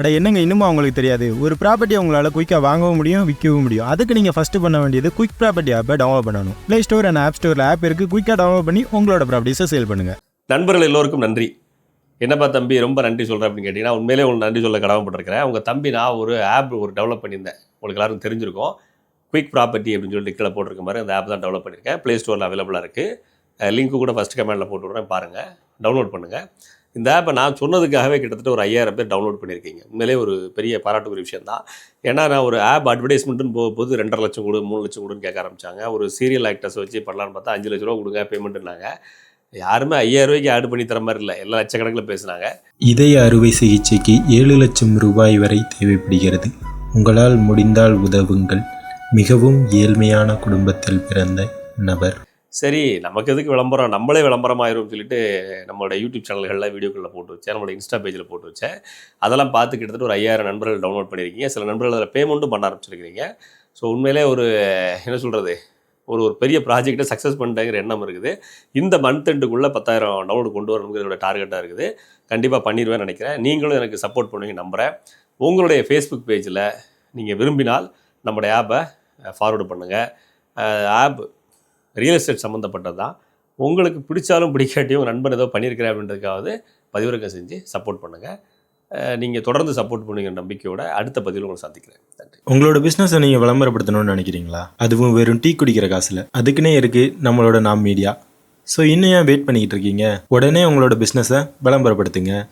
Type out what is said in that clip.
அட என்னங்க இன்னுமா அவங்களுக்கு தெரியாது? ஒரு ப்ராப்பர்ட்டி உங்களால் குயிக்காக வாங்கவும் முடியும் விற்கவும் முடியும். அதுக்கு நீங்கள் ஃபஸ்ட்டு பண்ண வேண்டியது குயிக் ப்ராப்பர்ட்டி ஆப்பை டவுன்லோட் பண்ணணும். ப்ளே ஸ்டோர் அண்ட் ஆப் ஸ்டோரில் ஆப் இருக்குது குயிக்காக டவுன்லோட் பண்ணி உங்களோட ப்ராப்பர்ட்டிஸை சேல் பண்ணுங்கள் நண்பர்கள் எல்லோருக்கும் நன்றி. என்னப்பா தம்பி ரொம்ப நன்றி சொல்கிறேன் அப்படின்னு கேட்டிங்கன்னா உண்மையிலே உங்களுக்கு நன்றி சொல்ல கடமைப்பட்டிருக்கிறேன். உங்கள் தம்பி நான் ஒரு ஆப் ஒரு டெவலப் பண்ணியிருந்தேன். உங்களுக்கு எல்லாரும் தெரிஞ்சிருக்கும். குயிக் ப்ராப்பர்ட்டி அப்படின்னு சொல்லிட்டு கீழே போட்டிருக்க மாதிரி அந்த ஆப் தான் டெவலப் பண்ணியிருக்கேன். ப்ளே ஸ்டோரில் அவைலபிளாக இருக்குது லிங்க்கு கூட ஃபஸ்ட் கமெண்ட்டில் போட்டு விட்றேன் பாருங்கள் டவுன்லோட் பண்ணுங்கள் இந்த ஆப்பை நான் சொன்னதுக்காகவே கிட்டத்தட்ட ஒரு ஐயாயிரம் பேர் டவுன்லோட் பண்ணியிருக்கீங்க. உண்மையிலே ஒரு பெரிய பாராட்டுக்குரிய விஷயம் தான் ஏன்னா நான் ஒரு ஆப் அட்வர்டைஸ்மெண்ட்டுன்னு போகும்போது ரெண்டரை லட்சம் கொடு மூணு லட்சம் கொடுன்னு கேட்க ஆரம்பிச்சாங்க. ஒரு சீரியல் ஆக்டர்ஸ் வச்சு பண்ணலான்னு பார்த்தா அஞ்சு லட்ச ரூபா கொடுங்க பேமெண்ட்டுனாங்க யாருமே ஐயாயிரம் ரூபாய்க்கு ஆடு பண்ணி தர மாதிரி இல்லை. எல்லாம் லட்சக்கணக்கில் பேசுனாங்க. இதய அறுவை சிகிச்சைக்கு ஏழு லட்சம் ரூபாய் வரை தேவைப்படுகிறது. உங்களால் முடிந்தால் உதவுங்கள். மிகவும் ஏழ்மையான குடும்பத்தில் பிறந்த நபர். சரி நமக்கு எதுக்கு விளம்பரம்? நம்மளே விளம்பரமாயிரும் சொல்லிட்டு நம்மளோட யூடியூப் சேனல்களில் வீடியோக்களில் போட்டு வச்சேன் நம்மளோட இன்ஸ்டா பேஜில் போட்டு வச்சேன். அதெல்லாம் பார்த்து கிட்டத்தட்ட ஒரு ஐயாயிரம் நண்பர்கள் டவுன்லோட் பண்ணியிருக்கீங்க. சில நண்பர்கள் அதில் பேமெண்ட்டும் பண்ண ஆரம்பிச்சிருக்கிறீங்க. ஸோ உண்மையிலே ஒரு என்ன சொல்கிறது ஒரு ஒரு பெரிய ப்ராஜெக்ட்டை சக்ஸஸ் பண்ணிட்டேங்கிற எண்ணம் இருக்குது. இந்த மந்த் எண்டுக்குள்ளே பத்தாயிரம் டவுன்லோடு கொண்டு வரணுங்கிறதோட டார்கெட்டாக இருக்குது. கண்டிப்பாக பண்ணிடுவேன் நினைக்கிறேன். நீங்களும் எனக்கு சப்போர்ட் பண்ணுவீங்க நம்புகிறேன் உங்களுடைய ஃபேஸ்புக் பேஜில் நீங்கள் விரும்பினால் நம்மளுடைய ஆப்பை ஃபார்வர்டு பண்ணுங்கள் ஆப் ரியல் எஸ்டேட் சம்மந்தப்பட்டது தான். உங்களுக்கு பிடிச்சாலும் பிடிக்காட்டியும் உங்கள் நண்பன் ஏதோ பண்ணியிருக்கிறேன் அப்படின்றதுக்காவது பதிவிறக்கம் செஞ்சு சப்போர்ட் பண்ணுங்கள் நீங்கள் தொடர்ந்து சப்போர்ட் பண்ணுங்கிற நம்பிக்கையோட அடுத்த பதிவில் உங்களை சந்திக்கிறேன். நன்றி. உங்களோட பிஸ்னஸை நீங்கள் விளம்பரப்படுத்தணும்னு நினைக்கிறீங்களா? அதுவும் வெறும் டீ குடிக்கிற காசில். அதுக்குன்னே இருக்குது நம்மளோட நாம் மீடியா ஸோ இன்னும் ஏன் வெயிட் பண்ணிக்கிட்டு இருக்கீங்க? உடனே உங்களோட பிஸ்னஸை விளம்பரப்படுத்துங்க.